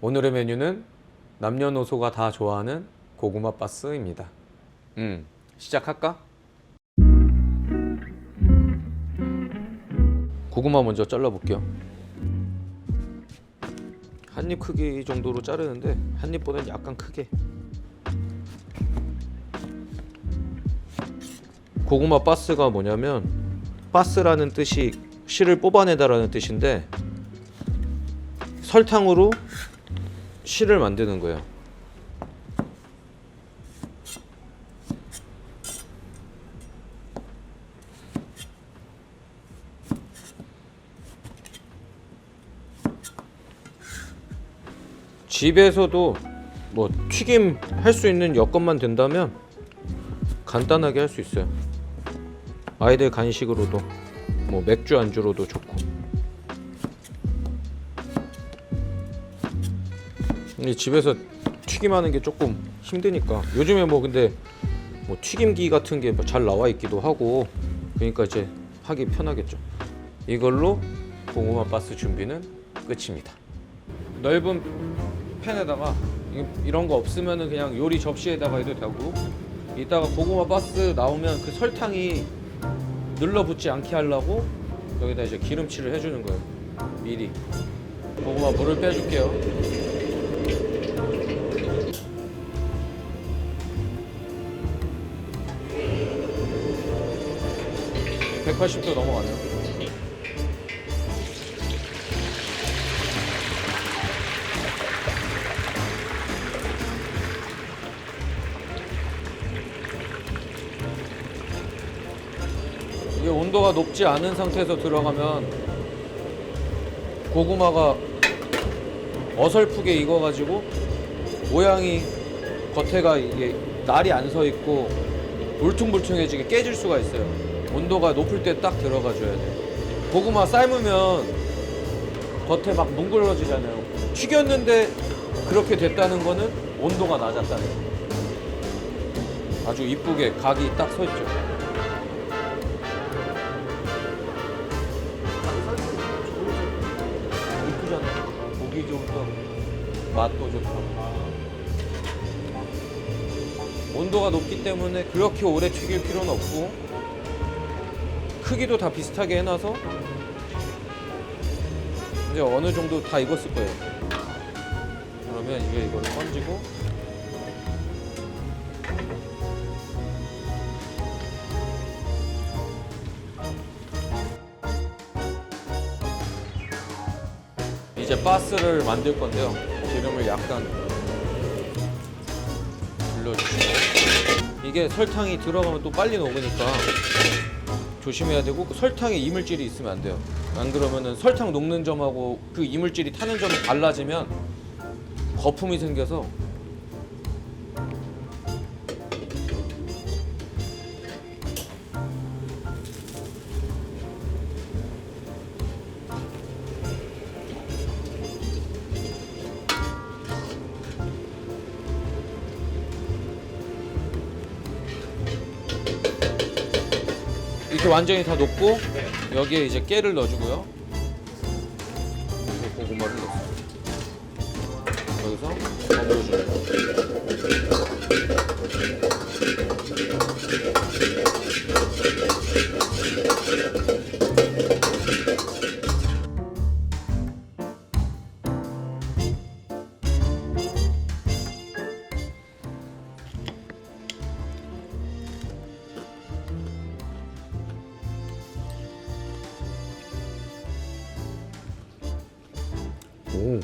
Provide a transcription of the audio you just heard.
오늘의 메뉴는 남녀노소가 다 좋아하는 고구마 바스입니다. 음, 시작할까? 고구마 먼저 잘라볼게요. 한 입 크기 정도로 자르는데 한 입보다는 약간 크게. 고구마 바스가 뭐냐면 바스라는 뜻이 씨를 뽑아내다라는 뜻인데 설탕으로 씨를 만드는 거예요. 집에서도 뭐 튀김 할 수 있는 여건만 된다면 간단하게 할 수 있어요. 아이들 간식으로도 뭐 맥주 안주로도 좋고. 이 집에서 튀김하는 게 조금 힘드니까 요즘에 뭐 근데 뭐 튀김기 같은 게뭐잘 나와 있기도 하고 그러니까 이제 하기 편하겠죠. 이걸로 고구마 바스 준비는 끝입니다. 넓은 팬에다가 이- 이런 거 없으면은 그냥 요리 접시에다가 해도 되고 이따가 고구마 바스 나오면 그 설탕이 눌러붙지 않게 하려고 여기다 이제 기름칠을 해주는 거예요. 미리 고구마 물을 빼줄게요. 180도 넘어가네요. 이게 온도가 높지 않은 상태에서 들어가면 고구마가 어설프게 익어가지고 모양이 겉에가 이게 날이 안 서 있고 울퉁불퉁해지게 깨질 수가 있어요. 온도가 높을 때 딱 들어가 줘야 돼. 고구마 삶으면 겉에 막 뭉그러지잖아요. 튀겼는데 그렇게 됐다는 거는 온도가 낮았다는 거. 아주 이쁘게 각이 딱 서 있죠. 이쁘잖아. 보기 좋고 맛도 좋고. 온도가 높기 때문에 그렇게 오래 튀길 필요는 없고 크기도 다 비슷하게 해놔서 이제 어느 정도 다 익었을 거예요. 그러면 이게 이걸 건지고 이제 바스를 만들 건데요. 기름을 약간 불려주시고 이게 설탕이 들어가면 또 빨리 녹으니까 조심해야 되고 그 설탕에 이물질이 있으면 안 돼요. 안 그러면은 설탕 녹는 점하고 그 이물질이 타는 점이 달라지면 거품이 생겨서 이렇게 완전히 다 녹고 여기에 이제 깨를 넣어주고요. 그리고 고구마를 넣어요. 여기서 버무려주는 거. 오,